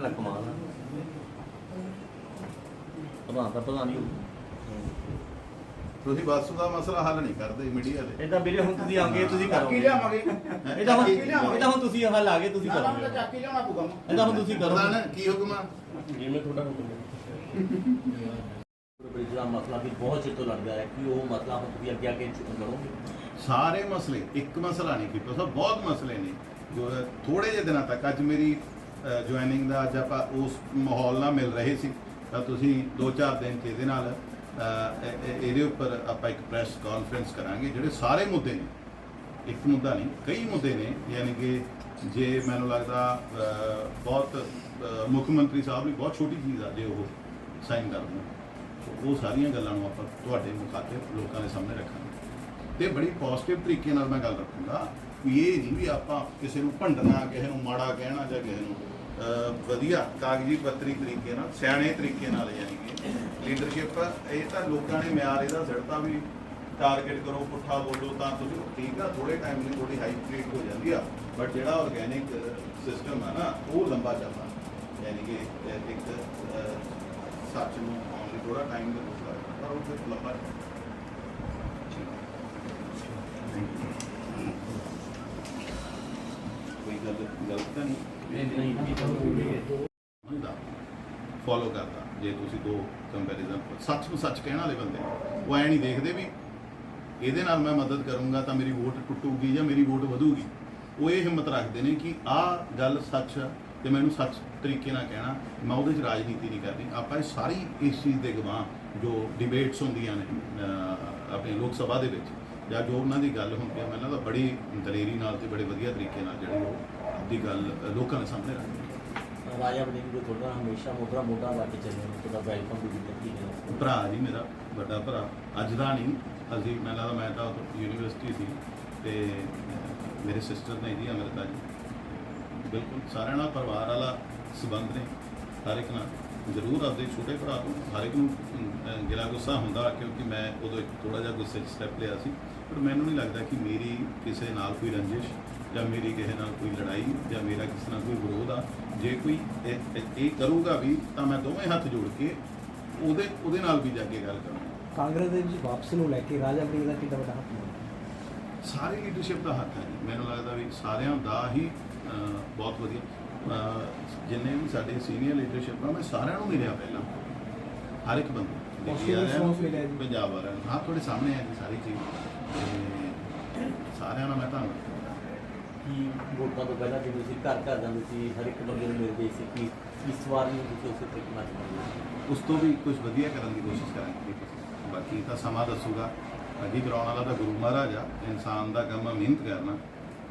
ਨਾ ਕਮਾਲ ਆ। ਭਗਵਾਨ ਦਾ ਭਗਵਾਨ ਹੀ ਤੁਸੀਂ ਵਾਸੂ ਦਾ ਮਸਲਾ ਹੱਲ ਨਹੀਂ ਕਰਦੇ ਮੀਡੀਆ ਦੇ। ਇਹਦਾ ਵੀਰੇ ਹੁਣ ਤੁਸੀਂ ਆਗੇ ਤੁਸੀਂ ਕਰੋਗੇ। ਲਿਆਵਾਂਗੇ। ਇਹਦਾ ਹੁਣ ਇਹਦਾ ਹੁਣ ਤੁਸੀਂ ਹੱਲ ਆ ਗਏ ਤੁਸੀਂ ਕਰੋਗੇ। ਚਾਕੀ ਲਿਆਉਣਾ ਪਊਗਾ। ਇਹਦਾ ਹੁਣ ਤੁਸੀਂ ਕਰੋਗੇ। ਕੀ ਹੁਕਮ ਜਿਵੇਂ ਤੁਹਾਡਾ ਹੁਕਮ ਹੈ। ਜਿਹੜਾ ਮਸਲਾ ਵੀ ਬਹੁਤ ਚਿਰ ਤੋਂ ਲੜਦਾ ਹੈ ਕਿ ਉਹ ਮਸਲਾ ਹੁਣ ਤੁਸੀਂ ਅੱਗੇ ਅੱਗੇ ਲੜੋਗੇ ਸਾਰੇ ਮਸਲੇ ਇੱਕ ਮਸਲਾ ਨਹੀਂ ਕੀਤਾ ਸਭ ਬਹੁਤ ਮਸਲੇ ਨੇ। ਜੋ ਥੋੜੇ ਜਿਹੇ ਦਿਨਾਂ ਤੱਕ ਅੱਜ ਮੇਰੀ ਜੁਆਇਨਿੰਗ ਦਾ ਅੱਜ ਆਪਾਂ ਉਸ ਮਾਹੌਲ ਨਾਲ ਮਿਲ ਰਹੇ ਸੀ। ਤਾਂ ਤੁਸੀਂ 2-4 ਦਿਨ 'ਚ ਇਹਦੇ ਨਾਲ ਇਹਦੇ ਉੱਪਰ ਆਪਾਂ ਇੱਕ ਪ੍ਰੈਸ ਕਾਨਫਰੰਸ ਕਰਾਂਗੇ, ਜਿਹੜੇ ਸਾਰੇ ਮੁੱਦੇ ਨੇ। ਇੱਕ ਮੁੱਦਾ ਨਹੀਂ, ਕਈ ਮੁੱਦੇ ਨੇ, ਯਾਨੀ ਕਿ ਜੇ ਮੈਨੂੰ ਲੱਗਦਾ ਬਹੁਤ ਮੁੱਖ ਮੰਤਰੀ ਸਾਹਿਬ ਵੀ ਬਹੁਤ ਛੋਟੀ ਚੀਜ਼ ਆ ਜੇ ਉਹ ਸਾਈਨ ਕਰ ਦੇਣ। ਉਹ ਸਾਰੀਆਂ ਗੱਲਾਂ ਨੂੰ ਆਪਾਂ ਤੁਹਾਡੇ ਮੁਖਾਤਿਬ ਲੋਕਾਂ ਦੇ ਸਾਹਮਣੇ ਰੱਖਾਂਗੇ। ਤੇ ਬੜੀ ਪੋਜ਼ਿਟਿਵ ਤਰੀਕੇ ਨਾਲ ਮੈਂ ਗੱਲ ਰੱਖੂੰਗਾ ਵੀ ਇਹ ਨਹੀਂ ਵੀ ਆਪਾਂ ਕਿਸੇ ਨੂੰ ਭੰਡਣਾ, ਕਿਸੇ ਨੂੰ ਮਾੜਾ ਕਹਿਣਾ ਜਾਂ ਕਿਸੇ ਨੂੰ ਵਧੀਆ ਕਾਗਜ਼ੀ ਪੱਤਰੀ ਤਰੀਕੇ ਨਾਲ, ਸਿਆਣੇ ਤਰੀਕੇ ਨਾਲ ਜਾਣੀ ਕਿ ਲੀਡਰਸ਼ਿਪ ਇਹ ਤਾਂ ਲੋਕਾਂ ਨੇ ਮਿਆਰ ਇਹਦਾ ਸਿਰਤਾ ਵੀ ਟਾਰਗੇਟ ਕਰੋ, ਪੁੱਠਾ ਬੋਲੋ ਤਾਂ ਤੁਸੀਂ ਠੀਕ ਆ ਥੋੜੇ ਟਾਈਮ ਲਈ ਥੋੜੀ ਹਾਈ ਸਪੀਡ ਹੋ ਜਾਂਦੀ ਆ ਬਟ ਜਿਹੜਾ ਆਰਗੇਨਿਕ ਸਿਸਟਮ ਆ ਨਾ, ਉਹ ਲੰਬਾ ਚੱਲਦਾ, ਯਾਨੀ ਕਿ ਇੱਕ ਸੱਚ ਨੂੰ ਆਉਣ ਲਈ ਥੋੜਾ ਟਾਈਮ ਦੇ ਪਰ ਉਹ ਲੰਬਾ ਚੱਲਦਾ। ਤਾਂ ਨਹੀਂ ਹੁੰਦਾ। ਫੋਲੋ ਕਰਦਾ, ਜੇ ਤੁਸੀਂ ਦੋ ਕੰਪੈਰੀਜ਼ਨ ਸੱਚ ਨੂੰ ਸੱਚ ਕਹਿਣ ਵਾਲੇ ਬੰਦੇ ਉਹ ਐ ਨਹੀਂ ਦੇਖਦੇ ਵੀ ਇਹਦੇ ਨਾਲ ਮੈਂ ਮਦਦ ਕਰੂੰਗਾ ਤਾਂ ਮੇਰੀ ਵੋਟ ਟੁੱਟੂਗੀ ਜਾਂ ਮੇਰੀ ਵੋਟ ਵਧੂਗੀ। ਉਹ ਇਹ ਹਿੰਮਤ ਰੱਖਦੇ ਨੇ ਕਿ ਆਹ ਗੱਲ ਸੱਚ ਆ ਤੇ ਮੈਨੂੰ ਸੱਚ ਤਰੀਕੇ ਨਾਲ ਕਹਿਣਾ, ਮੈਂ ਉਹਦੇ 'ਚ ਰਾਜਨੀਤੀ ਨਹੀਂ ਕਰਨੀ। ਆਪਾਂ ਇਹ ਸਾਰੀ ਇਸ ਚੀਜ਼ ਦੇ ਗਵਾਹ ਜੋ ਡਿਬੇਟਸ ਹੁੰਦੀਆਂ ਨੇ ਆਪਣੇ ਲੋਕ ਸਭਾ ਦੇ ਵਿੱਚ। ਜਾਂ ਜੋ ਉਹਨਾਂ ਦੀ ਗੱਲ ਹੁੰਦੀ ਆ ਮੈਨੂੰ ਤਾਂ ਬੜੀ ਦਲੇਰੀ ਨਾਲ ਤੇ ਬੜੇ ਵਧੀਆ ਤਰੀਕੇ ਨਾਲ ਜਿਹੜੀ ਉਹ ਆਪਦੀ ਗੱਲ ਲੋਕਾਂ ਦੇ ਸਾਹਮਣੇ ਰੱਖਦੇ ਨੇ ਰਾਜਾ ਬਣੀ ਜੋ ਤੁਹਾਡਾ ਹਮੇਸ਼ਾ ਮੋਢਾ ਮੋਢਾ ਲਾ ਕੇ ਚੱਲੇ ਨੇ ਤੁਹਾਡਾ ਵੈਲਕਮ ਵੀ ਦਿੱਤਾ ਕੀ ਹੈ ਭਰਾ ਜੀ ਮੇਰਾ ਵੱਡਾ ਭਰਾ ਅੱਜ ਦਾ ਨਹੀਂ ਅਸੀਂ ਮੈਂ ਲੱਗਦਾ ਮੈਂ ਤਾਂ ਯੂਨੀਵਰਸਿਟੀ ਸੀ ਤੇ ਮੇਰੇ ਸਿਸਟਰ ਨੇ ਜੀ ਅਮਰਤਾ ਜੀ। ਬਿਲਕੁਲ ਸਾਰਿਆਂ ਨਾਲ ਪਰਿਵਾਰ ਵਾਲਾ ਸਬੰਧ ਨੇ ਹਰ ਇੱਕ ਨਾਲ। ਜ਼ਰੂਰ ਆਪਦੇ ਛੋਟੇ ਭਰਾ ਤੋਂ ਹਰ ਇੱਕ ਨੂੰ ਗਿਲਾ ਗੁੱਸਾ ਹੁੰਦਾ ਕਿਉਂਕਿ ਮੈਂ ਉਦੋਂ ਇੱਕ ਥੋੜਾ ਜਿਹਾ ਗੁੱਸੇ 'ਚ ਸਟੈਪ ਲਿਆ ਸੀ। ਪਰ ਮੈਨੂੰ ਨਹੀਂ ਲੱਗਦਾ ਕਿ ਮੇਰੀ ਕਿਸੇ ਨਾਲ ਕੋਈ ਰੰਜਿਸ਼ ਜਾਂ ਮੇਰੀ ਕਿਸੇ ਨਾਲ ਕੋਈ ਲੜਾਈ ਜਾਂ ਮੇਰਾ ਕਿਸੇ ਨਾਲ ਕੋਈ ਵਿਰੋਧ ਆ ਜੇ ਕੋਈ ਇਹ- ਕਰੂਗਾ ਵੀ ਤਾਂ ਮੈਂ ਦੋਵੇਂ ਹੱਥ ਜੋੜ ਕੇ ਉਹਦੇ ਉਹਦੇ ਨਾਲ ਵੀ ਜਾ ਕੇ ਗੱਲ ਕਰਾਂਗਾ। ਕਾਂਗਰਸ ਦੇ ਵਿੱਚ ਵਾਪਸੀ ਨੂੰ ਲੈ ਕੇ ਰਾਜਾ ਵੜਿੰਗ ਦਾ ਕਿੰਨਾ ਵੱਡਾ ਹੱਥ ਸਾਰੀ ਲੀਡਰਸ਼ਿਪ ਦਾ ਹੱਥ ਹੈ ਜੀ। ਮੈਨੂੰ ਲੱਗਦਾ ਵੀ ਸਾਰਿਆਂ ਦਾ ਹੀ ਬਹੁਤ ਵਧੀਆ। ਜਿੰਨੇ ਵੀ ਸਾਡੇ ਸੀਨੀਅਰ ਲੀਡਰਸ਼ਿਪ ਆ ਮੈਂ ਸਾਰਿਆਂ ਨੂੰ ਮਿਲਿਆ ਪਹਿਲਾਂ। ਹਰ ਇੱਕ ਬੰਦੇ। ਪੰਜਾਬ ਵਾਲਿਆਂ ਨੂੰ। ਹਾਂ ਤੁਹਾਡੇ ਸਾਹਮਣੇ ਹੈ ਜੀ ਸਾਰੀ ਚੀਜ਼। ਸਾਰਿਆਂ ਨਾਲ ਮੈਂ ਕਰਦਾ ਕਿ ਵੋਟਾਂ ਤੋਂ ਪਹਿਲਾਂ ਜਦੋਂ ਤੁਸੀਂ ਘਰ ਘਰ ਜਾਂਦੇ ਸੀ, ਹਰ ਇੱਕ ਬੰਦੇ ਨੂੰ ਮਿਲਦੇ ਸੀ ਕਿ ਇਸ ਵਾਰ ਵੀ ਤੁਸੀਂ ਉਸੇ ਤਰੀਕੇ ਨਾਲ ਚੱਲੋਗੇ ਉਸ ਤੋਂ ਵੀ ਕੁਝ ਵਧੀਆ ਕਰਨ ਦੀ ਕੋਸ਼ਿਸ਼ ਕਰਾਂਗੇ ਬਾਕੀ ਤਾਂ ਸਮਾਂ ਦੱਸੂਗਾ। ਅੱਗੇ ਕਰਾਉਣ ਵਾਲਾ ਤਾਂ ਗੁਰੂ ਮਹਾਰਾਜ ਆ, ਇਨਸਾਨ ਦਾ ਕੰਮ ਆ, ਮਿਹਨਤ ਕਰਨਾ।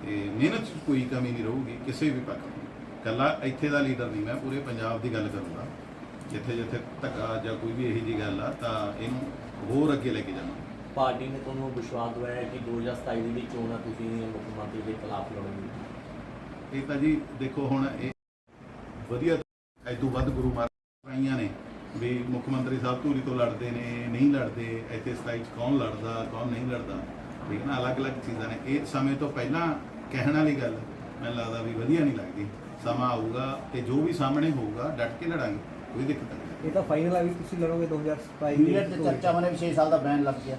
ਤੇ ਮਿਹਨਤ 'ਚ ਕੋਈ ਕਮੀ ਨਹੀਂ ਰਹੂਗੀ, ਕਿਸੇ ਵੀ ਪੱਖ ਤੋਂ। ਕੱਲਾ ਇੱਥੇ ਦਾ ਲੀਡਰ ਨਹੀਂ, ਮੈਂ ਪੂਰੇ ਪੰਜਾਬ ਦੀ ਗੱਲ ਕਰੂੰਗਾ। ਜਿੱਥੇ ਜਿੱਥੇ ਧੱਕਾ ਜਾਂ ਕੋਈ ਵੀ ਇਹੀ ਜੀ ਗੱਲ ਆ, ਤਾਂ ਇਹਨੂੰ ਹੋਰ ਅੱਗੇ ਲੈ ਕੇ ਜਾਣਾ ਪਾਰਟੀ ਨੇ ਤੁਹਾਨੂੰ ਵਿਸ਼ਵਾਸ ਦਿਵਾਇਆ ਕਿ 2027 ਦੀ ਜਿਹੜੀ ਚੋਣ ਆ ਤੁਸੀਂ ਮੁੱਖ ਮੰਤਰੀ ਦੇ ਖਿਲਾਫ ਲੜੋਗੇ? ਇਹ ਤਾਂ ਜੀ ਦੇਖੋ ਹੁਣ ਇਹ ਵਧੀਆ ਅੱਜ ਤੋਂ ਵੱਧ ਗੁਰੂ ਮਹਾਰਾਜ ਆਈਆਂ ਨੇ ਵੀ ਮੁੱਖ ਮੰਤਰੀ ਸਾਹਿਬ ਧੂਰੀ ਤੋਂ ਲੜਦੇ ਨੇ ਨਹੀਂ ਲੜਦੇ ਇੱਥੇ 27 ਚ ਕੌਣ ਲੜਦਾ ਕੌਣ ਨਹੀਂ ਲੜਦਾ ਠੀਕ ਹੈ ਨਾ? ਅਲੱਗ-ਅਲੱਗ ਚੀਜ਼ਾਂ ਨੇ। ਇਹ ਸਮੇਂ ਤੋਂ ਪਹਿਲਾਂ ਕਹਿਣ ਵਾਲੀ ਗੱਲ ਮੈਨੂੰ ਲੱਗਦਾ ਵੀ ਵਧੀਆ ਨਹੀਂ ਲੱਗਦੀ। ਸਮਾਂ ਆਊਗਾ ਤੇ ਜੋ ਵੀ ਸਾਹਮਣੇ ਹੋਊਗਾ ਡਟ ਕੇ ਲੜਾਂਗੇ ਕੋਈ ਦਿੱਕਤ ਨਹੀਂ। ਇਹ ਤਾਂ ਫਾਈਨਲ ਆ ਵੀ ਤੁਸੀਂ ਲੜੋਗੇ 2027 ਮੀਡੀਆ ਤੇ ਚਰਚਾ ਮਨੇ ਵੀ 6 ਸਾਲ ਦਾ ਬੈਨ ਲੱਗ ਗਿਆ।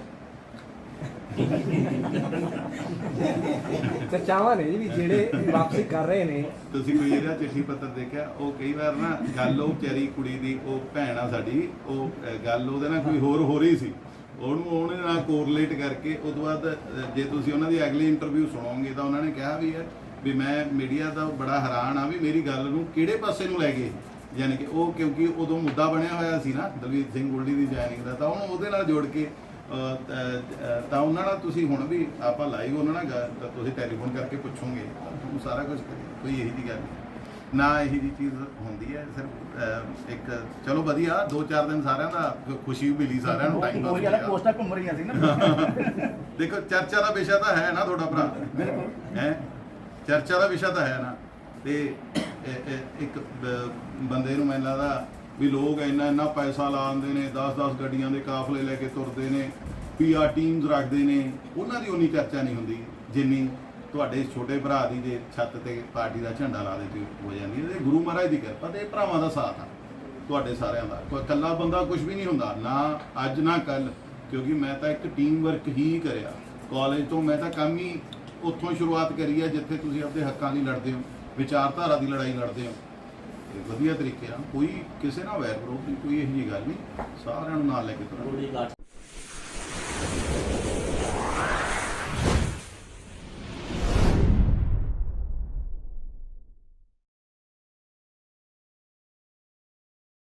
ਚਰਚਾਵਾਂ ਨੇ ਜੀ ਵੀ ਜਿਹੜੇ ਵਾਪਸੀ ਕਰ ਰਹੇ ਨੇ। ਤੁਸੀਂ ਕੋਈ ਇਹਦਾ ਚਿੱਠੀ ਪੱਤਰ ਦੇਖਿਆ? ਉਹ ਕਈ ਵਾਰ ਨਾ ਗੱਲ ਉਹ ਵਿਚਾਰੀ ਕੁੜੀ ਦੀ, ਉਹ ਭੈਣ ਆ ਸਾਡੀ, ਉਹ ਗੱਲ ਉਹਦੇ ਨਾਲ ਕੋਈ ਹੋਰ ਹੋ ਰਹੀ ਸੀ। ਉਹਨੂੰ ਉਹਨੇ ਨਾਲ ਕੋਰਿਲੇਟ ਕਰਕੇ ਉਸ ਤੋਂ ਬਾਅਦ ਜੇ ਤੁਸੀਂ ਉਹਨਾਂ ਦੀ ਅਗਲੀ ਇੰਟਰਵਿਊ ਸੁਣੋਗੇ ਤਾਂ ਉਹਨਾਂ ਨੇ ਕਿਹਾ ਵੀ ਹੈ ਵੀ ਮੈਂ ਮੀਡੀਆ ਦਾ ਬੜਾ ਹੈਰਾਨ ਆ ਵੀ ਮੇਰੀ ਗੱਲ ਨੂੰ ਕਿਹੜੇ ਪਾਸੇ ਨੂੰ ਲੈ ਗਏ ਯਾਨੀ ਕਿ ਉਹ ਕਿਉਂਕਿ ਉਦੋਂ ਮੁੱਦਾ ਬਣਿਆ ਹੋਇਆ ਸੀ ਨਾ, ਦਲਵੀਰ ਸਿੰਘ ਗੁਲਡੀ ਦੀ ਜੁਆਇਨਿੰਗ ਦਾ, ਤਾਂ ਉਹਨੂੰ ਉਹਦੇ ਨਾਲ ਜੋੜ ਕੇ ਤਾਂ ਉਹਨਾਂ ਨਾਲ ਤੁਸੀਂ ਹੁਣ ਵੀ ਆਪਾਂ ਲਾਈਵ ਉਹਨਾਂ ਨਾਲ ਤਾਂ ਤੁਸੀਂ ਟੈਲੀਫੋਨ ਕਰਕੇ ਪੁੱਛੋਗੇ ਤੁਹਾਨੂੰ ਸਾਰਾ ਕੁਝ ਕੋਈ ਇਹੀ ਦੀ ਗੱਲ ਨਹੀਂ। ਨਾ ਇਹੀ ਦੀ ਚੀਜ਼ ਹੁੰਦੀ ਹੈ ਸਿਰਫ ਇੱਕ ਚਲੋ ਵਧੀਆ ਦੋ ਚਾਰ ਦਿਨ ਸਾਰਿਆਂ ਦਾ ਖੁਸ਼ੀ ਮਿਲੀ ਸਾਰਿਆਂ ਨੂੰ ਟਾਈਮ ਉਹੀ ਵਾਲਾ ਪੋਸਟਾਂ ਘੁੰਮ ਰਹੀਆਂ ਸੀ ਨਾ। ਦੇਖੋ ਚਰਚਾ ਦਾ ਵਿਸ਼ਾ ਤਾਂ ਹੈ ਨਾ ਤੁਹਾਡਾ ਭਰਾ। ਬਿਲਕੁਲ। ਹੈ? ਚਰਚਾ ਦਾ ਵਿਸ਼ਾ ਤਾਂ ਹੈ ਨਾ। ਤੇ ਇੱਕ ਬੰਦੇ ਨੂੰ ਮੈਨੂੰ ਲੱਗਦਾ ਵੀ ਲੋਕ ਇੰਨਾ ਇੰਨਾ ਪੈਸਾ ਲਾਉਂਦੇ ਨੇ 10-10 ਗੱਡੀਆਂ ਦੇ ਕਾਫਲੇ ਲੈ ਕੇ ਤੁਰਦੇ ਨੇ ਪੀ ਆਰ ਟੀਮਸ ਰੱਖਦੇ ਨੇ, ਉਹਨਾਂ ਦੀ ਉਨੀ ਚਰਚਾ ਨਹੀਂ ਹੁੰਦੀ, ਜਿੰਨੀ ਤੁਹਾਡੇ ਛੋਟੇ ਭਰਾ ਦੀ ਜੇ ਛੱਤ ਤੇ ਪਾਰਟੀ ਦਾ ਝੰਡਾ ਲਾ ਦੇ ਤੇ ਹੋ ਜਾਂਦੀ ਹੈ। ਤੇ ਗੁਰੂ ਮਹਾਰਾਜ ਦੀ ਕਿਰਪਾ ਤੇ ਭਰਾਵਾਂ ਦਾ ਸਾਥ ਆ, ਤੁਹਾਡੇ ਸਾਰਿਆਂ ਦਾ। ਕੋਈ ਇਕੱਲਾ ਬੰਦਾ ਕੁਝ ਵੀ ਨਹੀਂ ਹੁੰਦਾ, ਨਾ ਅੱਜ, ਨਾ ਕੱਲ ਕਿਉਂਕਿ ਮੈਂ ਤਾਂ ਇੱਕ ਟੀਮ ਵਰਕ ਹੀ ਕਰਿਆ। ਕਾਲਜ ਤੋਂ ਮੈਂ ਤਾਂ ਕੰਮ ਹੀ ਉੱਥੋਂ ਸ਼ੁਰੂਆਤ ਕਰੀ ਹੈ, ਜਿੱਥੇ ਤੁਸੀਂ ਆਪਣੇ ਹੱਕਾਂ ਦੀ ਲੜਦੇ ਹੋ, ਵਿਚਾਰਧਾਰਾ ਦੀ ਲੜਾਈ ਲੜਦੇ ਹੋ। ਤੇ ਵਧੀਆ ਤਰੀਕੇ ਨਾਲ, ਕੋਈ ਕਿਸੇ ਨਾਲ ਵੈਰ ਵਿਰੋਧ ਨਹੀਂ, ਕੋਈ ਇਹੋ ਜਿਹੀ ਗੱਲ ਨਹੀਂ, ਸਾਰਿਆਂ ਨੂੰ ਨਾਲ ਲੈ ਕੇ ਤੁਰਾਂਗੇ।